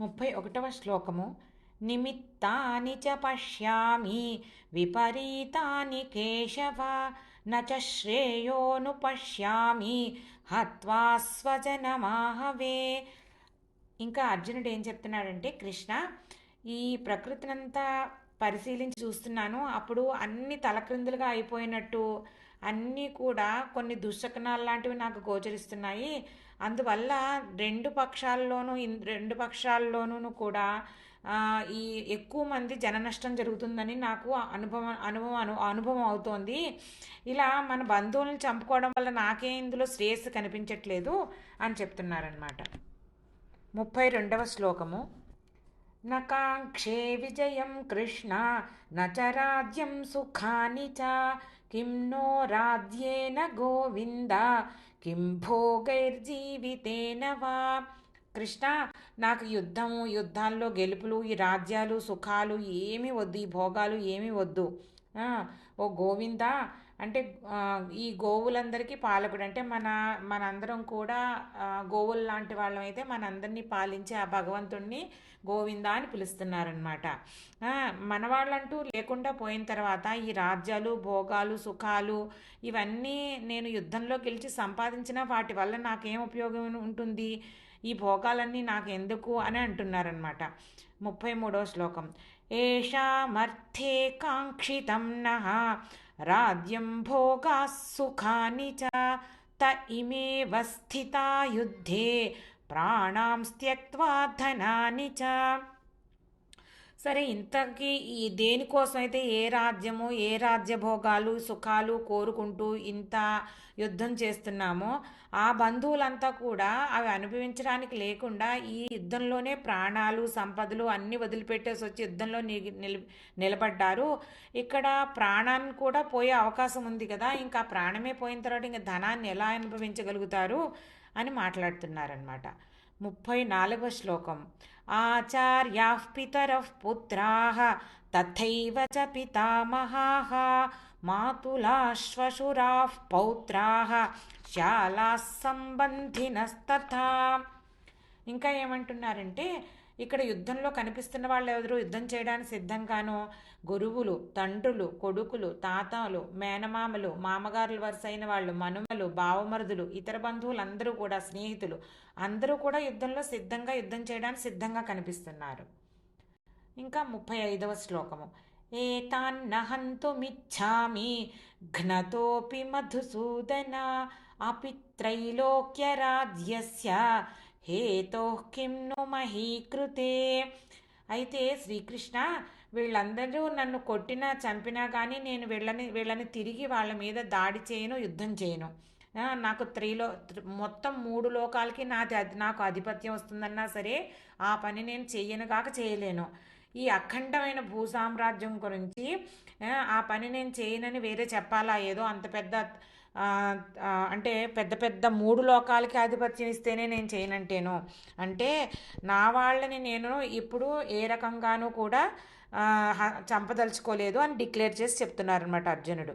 ముప్పై ఒకటవ శ్లోకము. నిమిత్తాని చ పశ్యామి విపరీతాని కేశవ నచ శ్రేయోను పశ్యామి హత్వా స్వజనమాహవే. ఇంకా అర్జునుడు ఏం చెప్తున్నాడంటే కృష్ణ ఈ ప్రకృతినంతా పరిశీలించి చూస్తున్నాను. అప్పుడు అన్ని తలక్రిందులుగా అయిపోయినట్టు అన్నీ కూడా కొన్ని దుశ్శకనాలు లాంటివి నాకు గోచరిస్తున్నాయి. అందువల్ల రెండు పక్షాల్లోనూ రెండు పక్షాల్లోనూ కూడా ఈ ఎక్కువ మంది జన నష్టం జరుగుతుందని నాకు అనుభవం అనుభవం అను అనుభవం అవుతోంది. ఇలా మన బంధువులను చంపుకోవడం వల్ల నాకే ఇందులో శ్రేయస్సు కనిపించట్లేదు అని చెప్తున్నారనమాట ముప్పై రెండవ శ్లోకము. నకాంక్షే విజయం కృష్ణ నచ రాజ్యం సుఖాని చ కిం నో రాజ్యేన గోవింద కిం భోగైర్జీవితేన వా కృష్ణ నాకు యుద్ధము యుద్ధాల్లో గెలుపులు ఈ రాజ్యాలు సుఖాలు ఏమి వద్దు ఈ భోగాలు ఏమి వద్దు. ఓ గోవింద. అంటే ఈ గోవులందరికీ పాలకుడు. అంటే మన మనందరం కూడా గోవులు లాంటి వాళ్ళమైతే మనందరినీ పాలించే ఆ భగవంతుణ్ణి గోవింద అని పిలుస్తున్నారనమాట మన వాళ్ళంటూ లేకుండా పోయిన తర్వాత ఈ రాజ్యాలు భోగాలు సుఖాలు ఇవన్నీ నేను యుద్ధంలో గెలిచి సంపాదించిన వాటి వల్ల నాకేం ఉపయోగం ఉంటుంది? ఈ భోగాలన్నీ నాకు ఎందుకు అని అంటున్నారనమాట ముప్పై మూడో శ్లోకం. ఏషామర్థే కాంక్షితం నహ రాజ్యం భోగా సుఖాని చ త ఇమేవ స్థితా యుద్ధే ప్రాణాం త్యక్వా ధనాని చ. సరే ఇంతకీ ఈ దేనికోసం అయితే ఏ రాజ్యము ఏ రాజ్యభోగాలు సుఖాలు కోరుకుంటూ ఇంత యుద్ధం చేస్తున్నామో ఆ బంధువులంతా కూడా అవి అనుభవించడానికి లేకుండా ఈ యుద్ధంలోనే ప్రాణాలు సంపదలు అన్నీ వదిలిపెట్టేసి వచ్చి యుద్ధంలో నిల నిలబడ్డారు. ఇక్కడ ప్రాణాన్ని కూడా పోయే అవకాశం ఉంది కదా ఇంకా ప్రాణమే పోయిన తర్వాత ఇంకా ధనాన్ని ఎలా అనుభవించగలుగుతారు అని మాట్లాడుతున్నారనమాట ముప్పై నాలుగవ శ్లోకం. ఆచార్యా పితర పుత్రా తథైవ చ పితామహాః మాతులాశ్వశురా పౌత్రా శాలాः సంబంధినస్తథా ఇంకా ఏమంటున్నారంటే ఇక్కడ యుద్ధంలో కనిపిస్తున్న వాళ్ళు ఎవరు యుద్ధం చేయడానికి సిద్ధంగానో? గురువులు తండ్రులు కొడుకులు తాతలు మేనమామలు మామగారుల వరుసైన వాళ్ళు మనుమలు బావమరుదులు ఇతర బంధువులందరూ కూడా స్నేహితులు. అందరూ కూడా యుద్ధంలో సిద్ధంగా యుద్ధం చేయడానికి సిద్ధంగా కనిపిస్తున్నారు. ఇంకా ముప్పై ఐదవ శ్లోకము. ఏతాన్నహంతుమిచ్చామి ఘ్నతోపి మధుసూదన అపి త్రైలోక్యరాజ్యస్య హేతో కిం ను మహీకృతే? అయితే శ్రీకృష్ణ వీళ్ళందరూ నన్ను కొట్టినా చంపినా కానీ నేను వీళ్ళని వీళ్ళని తిరిగి వాళ్ళ మీద దాడి చేయను యుద్ధం చేయను. నాకు త్రీలో మొత్తం మూడు లోకాలకి నాది నాకు ఆధిపత్యం వస్తుందన్నా సరే ఆ పని నేను చెయ్యను కాక చేయలేను. ఈ అఖండమైన భూ సామ్రాజ్యం గురించి ఆ, పని నేను చేయనని వేరే చెప్పాలా? ఏదో అంత పెద్ద అంటే పెద్ద పెద్ద మూడు లోకాలకి ఆధిపత్యం ఇస్తేనే నేను చేయనంటేను? అంటే నా వాళ్ళని నేను ఇప్పుడు ఏ రకంగానూ కూడా చంపదలుచుకోలేదు అని డిక్లేర్ చేసి చెప్తున్నారనమాట అర్జునుడు.